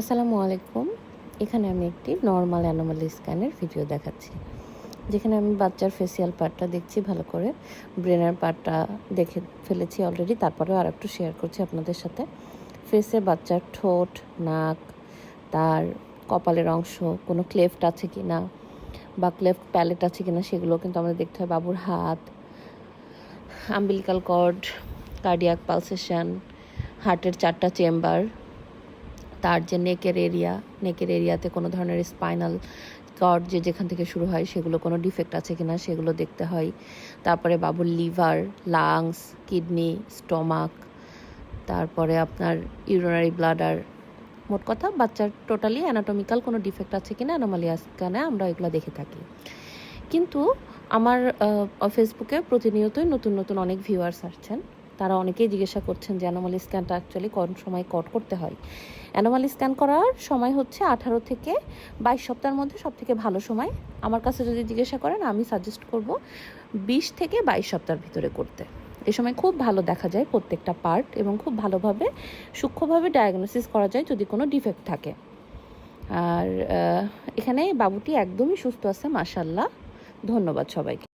আসসালামু আলাইকুম। এখানে আমি একটি নর্মাল অ্যানোমালি স্ক্যানের ভিডিও দেখাচ্ছি। যেখানে আমি বাচ্চার ফেসিয়াল পার্টটা দেখছি, ভালো করে ব্রেনের পার্টটা দেখে ফেলেছি অলরেডি তারপরেও আর একটু শেয়ার করছি আপনাদের সাথে। ফেসে বাচ্চার ঠোঁট, নাক, তার কপালের অংশ, কোনো ক্লেফট আছে কি না বা ক্লেফট প্যালেট আছে কি না সেগুলো কিন্তু আমাদের দেখতে হয়। বাবুর হাত আম্বিলিকাল কর্ড কার্ডিয়াক পালসেশন হার্টের চারটা চেম্বার তার যে নেকের এরিয়া নেকের এরিয়াতে কোনো ধরনের স্পাইনাল কর্ড যে যেখান থেকে শুরু হয়, সেগুলো কোনো ডিফেক্ট আছে কি না সেগুলো দেখতে হয়। তারপরে বাবুর লিভার লাংস কিডনি স্টমাক তারপরে আপনার ইউরিনারি ব্লাডার মোট কথা বাচ্চার টোটালি অ্যানাটমিক্যাল কোনো ডিফেক্ট আছে কিনা অ্যানোমালিয়া স্ক্যানে আমরা এগুলো দেখে থাকি। কিন্তু আমার ফেসবুকে প্রতিনিয়তই নতুন নতুন অনেক ভিউয়ার্স আসছেন। তারা অনেকেই জিজ্ঞাসা করছেন যে অ্যানোমালি স্ক্যানটা অ্যাকচুয়ালি কোন সময় কট করতে হয়। অ্যানোমালি স্ক্যান করার সময় হচ্ছে আঠারো থেকে বাইশ সপ্তাহের মধ্যে সব থেকে ভালো সময়। আমার কাছে যদি জিজ্ঞাসা করেন, আমি সাজেস্ট করব বিশ থেকে বাইশ সপ্তাহের ভিতরে করতে। এ সময় খুব ভালো দেখা যায় প্রত্যেকটা পার্ট এবং খুব ভালোভাবে, সূক্ষ্মভাবে ডায়াগনোসিস করা যায় যদি কোনো ডিফেক্ট থাকে। আর এখানে বাবুটি একদমই সুস্থ আছে মাসাল্লাহ ধন্যবাদ সবাইকে।